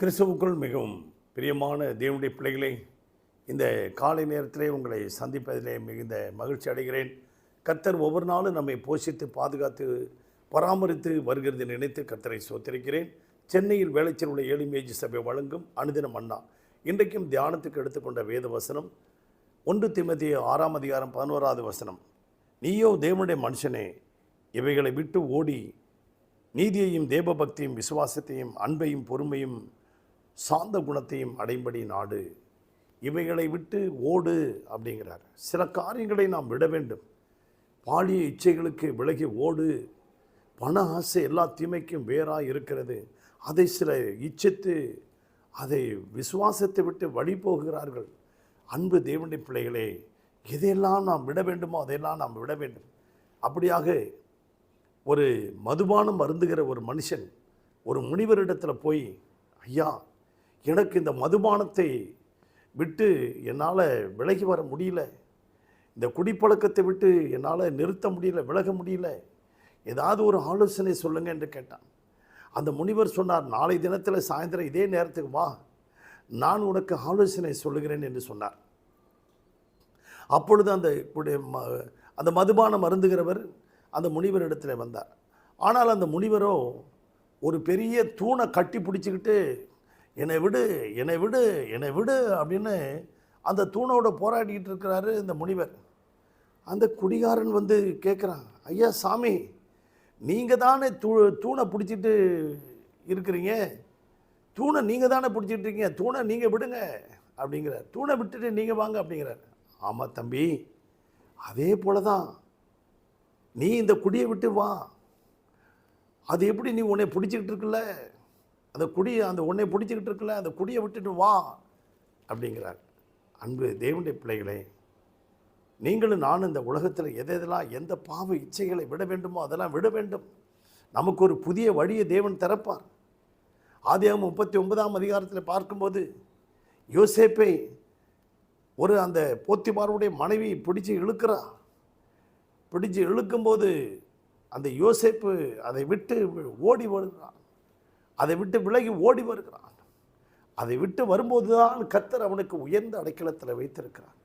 கிறிஸ்துவுக்குள் மிகவும் பிரியமான தேவனுடைய பிள்ளைகளை இந்த காலை நேரத்திலே உங்களை சந்திப்பதிலே மிகுந்த மகிழ்ச்சி அடைகிறேன். கர்த்தர் ஒவ்வொரு நாளும் நம்மை போஷித்து பாதுகாத்து பராமரித்து வருகிறது நினைத்து கர்த்தரை சோத்திருக்கிறேன். சென்னையில் வேலைச்சல் உள்ள ஏழு மேஜி சபை வழங்கும் அனுதினம் அண்ணா. இன்றைக்கும் தியானத்துக்கு எடுத்துக்கொண்ட வேத வசனம் ஒன்று திமதி ஆறாம் அதிகாரம் பதினோராவது வசனம். நீயோ தேவனுடைய மனுஷனே இவைகளை விட்டு ஓடி நீதியையும் தேவபக்தியும் விசுவாசத்தையும் அன்பையும் பொறுமையும் சாந்த குணத்தையும் அடைம்படி நாடு. இவைகளை விட்டு ஓடு அப்படிங்கிறார். சில காரியங்களை நாம் விட வேண்டும். பாலிய இச்சைகளுக்கு விலகி ஓடு. பண ஆசை எல்லா தீமைக்கும் வேறாக இருக்கிறது. அதை சில இச்சித்து அதை விசுவாசத்தை விட்டு வழி போகிறார்கள். அன்பு தேவனுடைய பிள்ளைகளே எதையெல்லாம் நாம் விட வேண்டுமோ அதையெல்லாம் நாம் விட வேண்டும். அப்படியாக ஒரு மதுபானம் அருந்துகிற ஒரு மனுஷன் ஒரு முனிவரிடத்தில் போய் ஐயா எனக்கு இந்த மதுபானத்தை விட்டு என்னால் விலகி வர முடியல. இந்த குடிப்பழக்கத்தை விட்டு என்னால் நிறுத்த முடியல விலக முடியல. ஏதாவது ஒரு ஆலோசனை சொல்லுங்கள் என்று கேட்டான். அந்த முனிவர் சொன்னார் நாளை தினத்தில் சாயந்தரம் இதே நேரத்துக்கு வா. நான் உனக்கு ஆலோசனை சொல்லுகிறேன் என்று சொன்னார். அப்பொழுது அந்த குடி- ம- அந்த மதுபானம் அருந்துகிறவர் அந்த முனிவரிடத்தில் வந்தார். ஆனால் அந்த முனிவரோ ஒரு பெரிய தூணை கட்டி பிடிச்சிக்கிட்டு என்னை விடு என்னை விடு என்னை விடு அப்படின்னு அந்த தூணோட போராடிக்கிட்டு இருக்கிறாரு இந்த முனிவர். அந்த குடிகாரன் வந்து கேட்குறான் ஐயா சாமி நீங்கள் தானே தூ தூணை பிடிச்சிட்டு இருக்கிறீங்க? தூணை நீங்கள் தானே பிடிச்சிட்டு இருக்கீங்க? தூணை நீங்கள் விடுங்க அப்படிங்கிறார். தூணை விட்டுட்டு நீங்கள் வாங்க அப்படிங்கிறார். ஆமாம் தம்பி அதே போல தான் நீ இந்த குடியை விட்டு வா. அது எப்படி நீ உன்னை பிடிச்சிக்கிட்டு இருக்குல்ல? அந்த குடியை அந்த உன்னை பிடிச்சிக்கிட்டு இருக்குல்ல அந்த குடியை விட்டுட்டு வா அப்படிங்கிறார். அன்பு தேவனுடைய பிள்ளைகளே நீங்களும் நானும் இந்த உலகத்தில் எதெல்லாம் எந்த பாவ இச்சைகளை விட வேண்டுமோ அதெல்லாம் விட வேண்டும். நமக்கு ஒரு புதிய வழியை தேவன் திறப்பார். ஆதியாகமம் முப்பத்தி ஒன்பதாம் அதிகாரத்தில் பார்க்கும்போது யோசேப்பை ஒரு அந்த போத்திமாருடைய மனைவி பிடிச்சி இழுக்கிறா. பிடிச்சி இழுக்கும்போது அந்த யோசேப்பு அதை விட்டு ஓடி வருகிறான் அதை விட்டு விலகி ஓடி வருகிறான். அதை விட்டு வரும்போது தான் கத்தர் அவனுக்கு உயர்ந்த அடைக்கலத்தில் வைத்திருக்கிறான்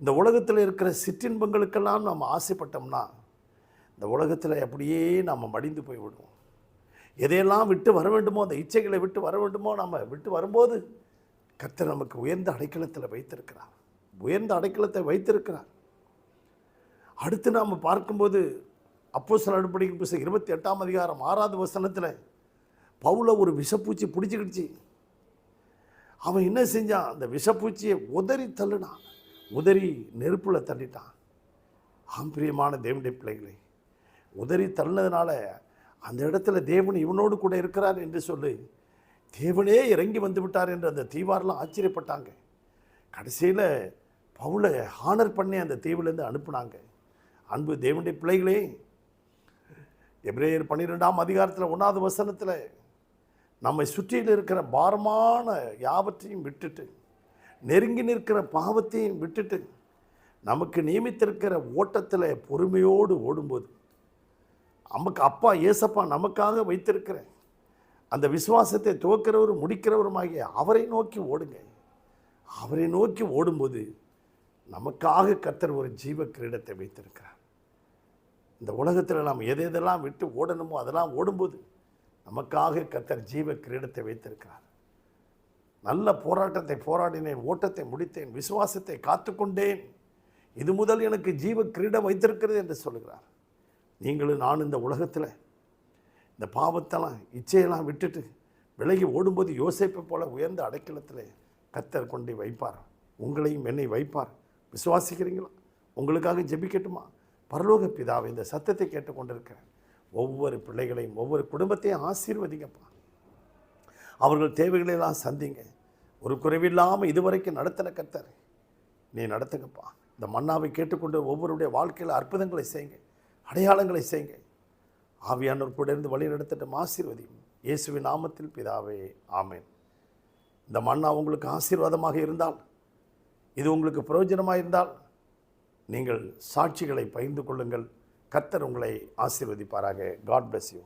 இந்த உலகத்தில் இருக்கிற சிற்றின்பங்களுக்கெல்லாம் நாம் ஆசைப்பட்டோம்னா இந்த உலகத்தில் அப்படியே நாம் மடிந்து போய் விடுவோம். எதையெல்லாம் விட்டு வர வேண்டுமோ அந்த இச்சைகளை விட்டு வர வேண்டுமோ நம்ம விட்டு வரும்போது கத்தர் நமக்கு உயர்ந்த அடைக்கலத்தில் வைத்திருக்கிறார். உயர்ந்த அடைக்கலத்தை வைத்திருக்கிறார். அடுத்து நாம் பார்க்கும்போது அப்போ சில அடுப்படிக்கு இருபத்தி எட்டாம் அதிகாரம் ஆறாவது வசனத்தில் பவுல ஒரு விஷப்பூச்சி பிடிச்சிக்கிடுச்சு. அவன் என்ன செஞ்சான்? அந்த விஷப்பூச்சியை உதறி தள்ளுனான். உதறி நெருப்பில் தள்ளிட்டான் ஆம் பிரியமான தேவனுடைய பிள்ளைகளே உதறி தள்ளினதுனால அந்த இடத்துல தேவன் இவனோடு கூட இருக்கிறார் என்று சொல்லி தேவனே இறங்கி வந்து விட்டார் என்று அந்த தீவாரெலாம் ஆச்சரியப்பட்டாங்க. கடைசியில் பவுலை ஹானர் பண்ணி அந்த தீவிலேருந்து அனுப்புனாங்க. அன்பு தேவனுடைய பிள்ளைகளே எப்ரேயர் பன்னிரெண்டாம் அதிகாரத்தில் ஒன்றாவது வசனத்தில் நம்மை சுற்றியில் இருக்கிற பாரமான யாவற்றையும் விட்டுட்டு நெருங்கி நிற்கிற பாவத்தையும் விட்டுட்டு நமக்கு நியமித்திருக்கிற ஓட்டத்தில் பொறுமையோடு ஓடும்போது நமக்கு அப்பா ஏசப்பா நமக்காக வைத்திருக்கிற அந்த விசுவாசத்தை துவக்கிறவரும் முடிக்கிறவருமாகிய அவரை நோக்கி ஓடுங்க. அவரை நோக்கி ஓடும்போது நமக்காக கத்தர் ஒரு ஜீவ கிரீடத்தை வைத்திருக்கிறார். இந்த உலகத்தில் நாம் எதை எதெல்லாம் விட்டு ஓடணுமோ அதெல்லாம் ஓடும்போது நமக்காக கத்தர் ஜீவ கிரீடத்தை வைத்திருக்கிறார். நல்ல போராட்டத்தை போராடினேன் ஓட்டத்தை முடித்தேன் விசுவாசத்தை காத்துக்கொண்டேன். இது முதல் எனக்கு ஜீவ கிரீடம் வைத்திருக்கிறது என்று சொல்லுகிறார். நீங்களும் நான் இந்த உலகத்தில் இந்த பாவத்தெல்லாம் இச்சையெல்லாம் விட்டுட்டு விலகி ஓடும்போது யோசிப்பை போல உயர்ந்த அடைக்கலத்தில் கத்தர் கொண்டு வைப்பார். உங்களையும் என்னை வைப்பார். விசுவாசிக்கிறீங்களா? உங்களுக்காக ஜெபிக்கட்டுமா? பரலோக பிதாவை இந்த சத்தத்தை கேட்டுக்கொண்டிருக்கிறேன். ஒவ்வொரு பிள்ளைகளையும் ஒவ்வொரு குடும்பத்தையும் ஆசீர்வதிங்கப்பா. அவர்கள் தேவைகளெல்லாம் சந்திங்க. ஒரு குறைவில்லாமல் இதுவரைக்கும் நடத்தின கத்தர் நீ நடத்துங்கப்பா. இந்த மன்னாவை கேட்டுக்கொண்டு ஒவ்வொருடைய வாழ்க்கையில் அற்புதங்களை செய்யுங்க அடையாளங்களை செய்யுங்க. ஆவியானோர் கூட இருந்து வழி நடத்திட்டும் ஆசீர்வதியும். இயேசுவின் நாமத்தில் பிதாவே ஆமேன். இந்த மன்னா உங்களுக்கு ஆசீர்வாதமாக இருந்தால் இது உங்களுக்கு பிரயோஜனமாக இருந்தால் நீங்கள் சாட்சிகளை பகிர்ந்து கொள்ளுங்கள். கத்தர் உங்களை ஆசீர்வதிப்பாராக. God bless you